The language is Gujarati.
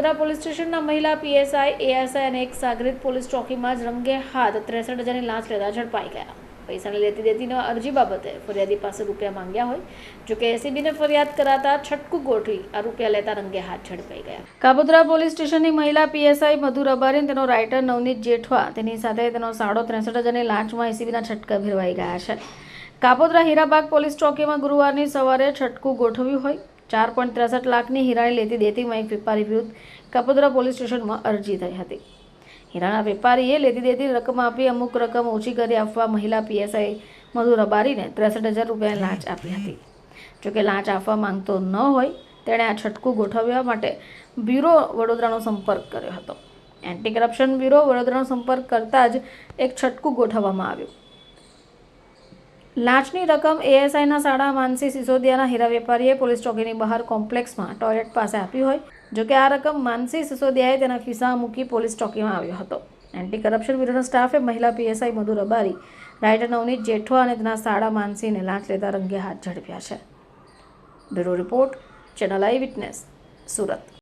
વડોદરા પોલીસ સ્ટેશનના મહિલા પીએસઆઈ, એએસઆઈ અને એક સાગરીત પોલીસ ચોકીમાં જ રંગે હાથ ત્રેસઠ હજારની લાંચ લેતા ઝડપાઈ ગયા. પૈસાની લેતી દેતીના અરજી બાબતે ફરિયાદી પાસે રૂપિયા માંગ્યા હોય જોકે એસીબીને ફરિયાદ કરાતા છટકું ગોઠવી આ રૂપિયા લેતા રંગે હાથ ઝડપાઈ ગયા. કાબોદરા પોલીસ સ્ટેશનની મહિલા પીએસઆઈ મધુ રબારી તેનો રાઇટર નવનીત જેઠવા, તેની સાથે તેનો સાડો ત્રેસઠ હજારની લાંચમાં એસીબીના છટકા ભેરવાઈ ગયા છે. કાપોદરા હીરાબાગ પોલીસ ચોકીમાં ગુરુવારની સવારે છટકું ગોઠવ્યું હોય ચાર પોઈન્ટ ત્રેસઠ લાખની હિરાણી લેતી દેતીમાં એક વેપારી વિરુદ્ધ કાપોદ્રા પોલીસ સ્ટેશનમાં અરજી થઈ હતી. હીરાના વેપારીએ લેતી દેતી રકમ આપી અમુક રકમ ઓછી કરી આપવા મહિલા પીએસઆઈ મધુ રબારીને ત્રેસઠ હજાર રૂપિયાની લાંચ આપી હતી. જોકે લાંચ આપવા માંગતો ન હોય, તેણે આ છટકું ગોઠવવા માટે બ્યુરો વડોદરાનો સંપર્ક કર્યો હતો. એન્ટી કરપ્શન બ્યુરો વડોદરાનો સંપર્ક કરતાં જ એક છટકું ગોઠવવામાં આવ્યું. લાંચની રકમ એએસઆઈના શાળા માનસી સિસોદિયાના હીરા વેપારીએ પોલીસ ચોકીની બહાર કોમ્પ્લેક્સમાં ટોયલેટ પાસે આપી હોય જોકે આ રકમ માનસી સિસોદિયાએ તેના ખિસ્સામાં મૂકી પોલીસ ચોકીમાં આવ્યો હતો. એન્ટી કરપ્શન બ્યુરોના સ્ટાફે મહિલા પીએસઆઈ મધુ રબારી, રાઇટર નવનીત જેઠવા અને તેના શાળા માનસીને લાંચ લેતા રંગે હાથ ઝડપ્યા છે. Bureau report, channel I witness, Surat.